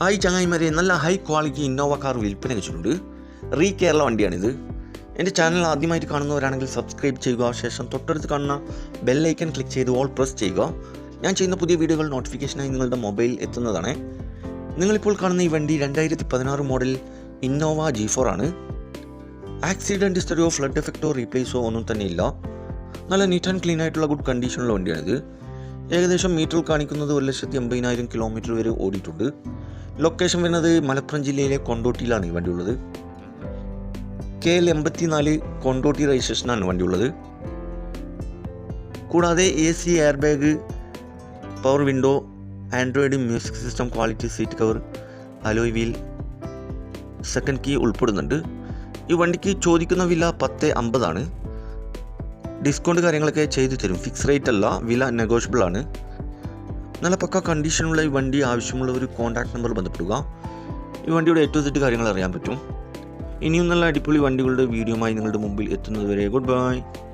Hi ചങ്ങായിമാരെ നല്ല high quality Innova car വിൽപ്പന വെച്ചിട്ടുണ്ട്. റീ കേരള വണ്ടിയാണിത്. എന്റെ ചാനൽ ആദ്യമായിട്ട് കാണുന്നവരാണെങ്കിൽ സബ്സ്ക്രൈബ് ചെയ്യുക ശേഷം തൊട്ടടുത്ത് കാണുന്ന ബെല്ലൈക്കൺ ക്ലിക്ക് ചെയ്ത് ഓൾ പ്രസ് ചെയ്യുക. ഞാൻ ചെയ്യുന്ന പുതിയ വീഡിയോകൾ നോട്ടിഫിക്കേഷനായി നിങ്ങളുടെ മൊബൈൽ എത്തുന്നതാണ്. നിങ്ങളിപ്പോൾ കാണുന്ന ഈ വണ്ടി രണ്ടായിരത്തി പതിനാറ് മോഡൽ ഇന്നോവ ജി ഫോർ ആണ് ആക്സിഡന്റ് ഹിസ്റ്ററിയോ ഫ്ലഡ് എഫക്റ്റോ റീപ്ലേസോ ഒന്നും തന്നെ ഇല്ല. നല്ല നീറ്റ് ആൻഡ് ക്ലീൻ ആയിട്ടുള്ള ഗുഡ് കണ്ടീഷനുള്ള വണ്ടിയാണിത്. ഏകദേശം മീറ്ററിൽ കാണിക്കുന്നത് ഒരു ലക്ഷത്തി എൺപതിനായിരം കിലോമീറ്റർ വരെ ഓടിയിട്ടുണ്ട്. ലൊക്കേഷൻ വരുന്നത് മലപ്പുറം ജില്ലയിലെ കൊണ്ടോട്ടിയിലാണ് ഈ വണ്ടി ഉള്ളത് കെ എൽ എൺപത്തിനാല് കൊണ്ടോട്ടി രജിസ്ട്രേഷനാണ് വണ്ടി ഉള്ളത് കൂടാതെ A C air bag power window Android music system quality seat cover alloy wheel second key ഉൾപ്പെടുന്നുണ്ട്. ഈ വണ്ടിക്ക് ചോദിക്കുന്ന വില പത്ത് അമ്പതാണ്. ഡിസ്കൗണ്ട് കാര്യങ്ങളൊക്കെ ചെയ്തു തരും. ഫിക്സ് റേറ്റ് അല്ല വില നെഗോഷ്യബിൾ ആണ്. നല്ല പക്ക കണ്ടീഷനുള്ള ഈ വണ്ടി ആവശ്യമുള്ള ഒരു കോൺടാക്ട് നമ്പർ ബന്ധപ്പെടുക. ഈ വണ്ടിയുടെ ഏറ്റവും സെറ്റ് കാര്യങ്ങൾ അറിയാൻ പറ്റും. ഇനിയും നല്ല അടിപൊളി വണ്ടികളുടെ വീഡിയോമായി നിങ്ങളുടെ മുമ്പിൽ എത്തുന്നതുവരെ ഗുഡ് ബൈ